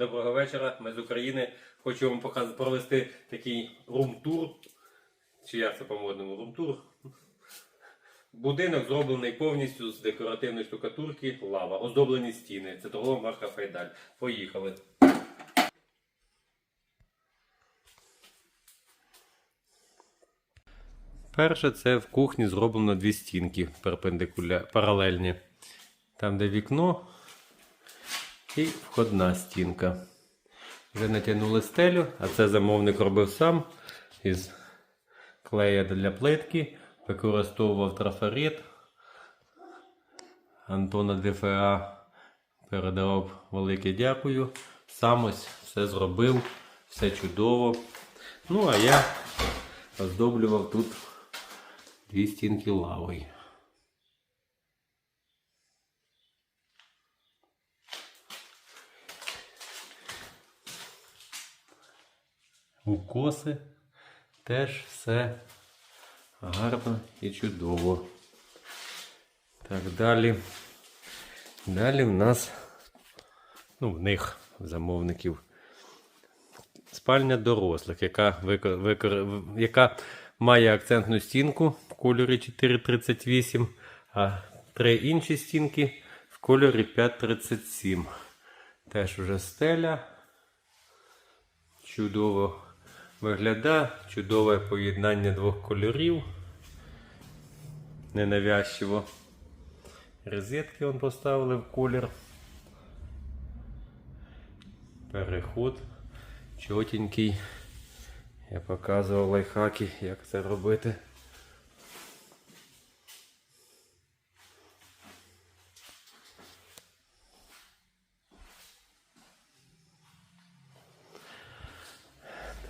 Доброго вечора. Ми з України. Хочу вам показ... провести такий рум-тур. Чи як це по-модному? Рум-тур. Будинок зроблений повністю з декоративної штукатурки лава. Оздоблені стіни. Це торгова марка Файдаль. Поїхали. Перше, це в кухні зроблено дві стінки паралельні. Там, де вікно і входна стінка. Вже натягнули стелю, а це замовник робив сам із клея для плитки, використовував трафарет. Антона ДФА передавав велике дякую. Сам ось все зробив, все чудово. Ну, а я оздоблював тут дві стінки лавою. Укоси теж все гарно і чудово. Так, далі. Далі в нас, ну, в них, замовників, спальня дорослих, яка, викор... Викор... яка має акцентну стінку в кольорі 438, а три інші стінки в кольорі 537. Теж уже стеля. Чудово виглядає, чудове поєднання двох кольорів. Ненавязчиво. Розетки он поставили в колір. Переход чотенький. Я показував лайфхаки, як це робити.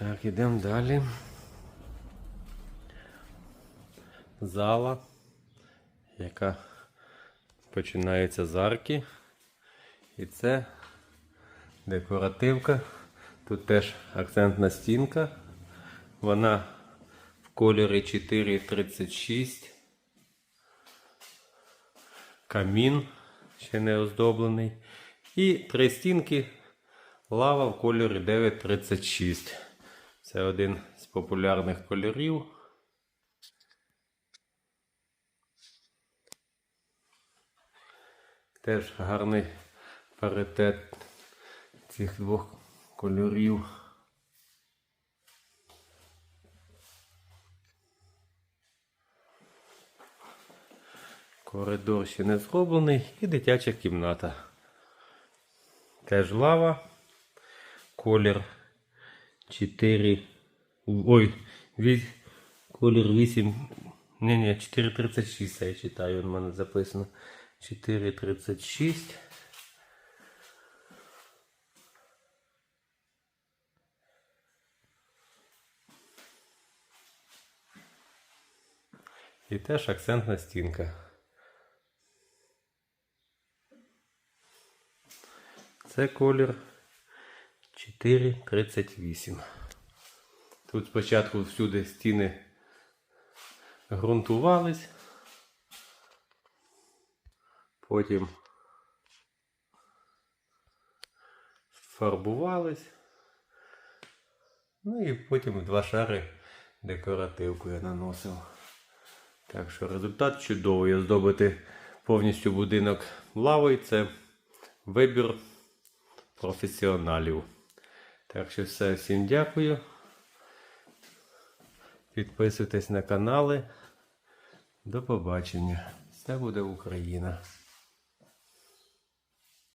Так, ідемо далі. Зала, яка починається з арки. І це декоративка. Тут теж акцентна стінка. Вона в кольорі 436. Камін ще не оздоблений. І три стінки лава в кольорі 936. Це один з популярних кольорів. Теж гарний паритет цих двох кольорів. Коридор ще не зроблений і дитяча кімната. Теж лава. Колір 4. Ой, ві- колір 8. Ні, ні, 436 я читаю, у мене записано. 436. І теж акцентна стінка. Це колір 438. Тут спочатку всюди стіни ґрунтувались, потім фарбувались. Ну і потім два шари декоративку я наносив. Так що результат чудовий. Оздобити повністю будинок лавою це вибір професіоналів. Так що все, всім дякую. Підписуйтесь на канали. До побачення. Все буде Україна.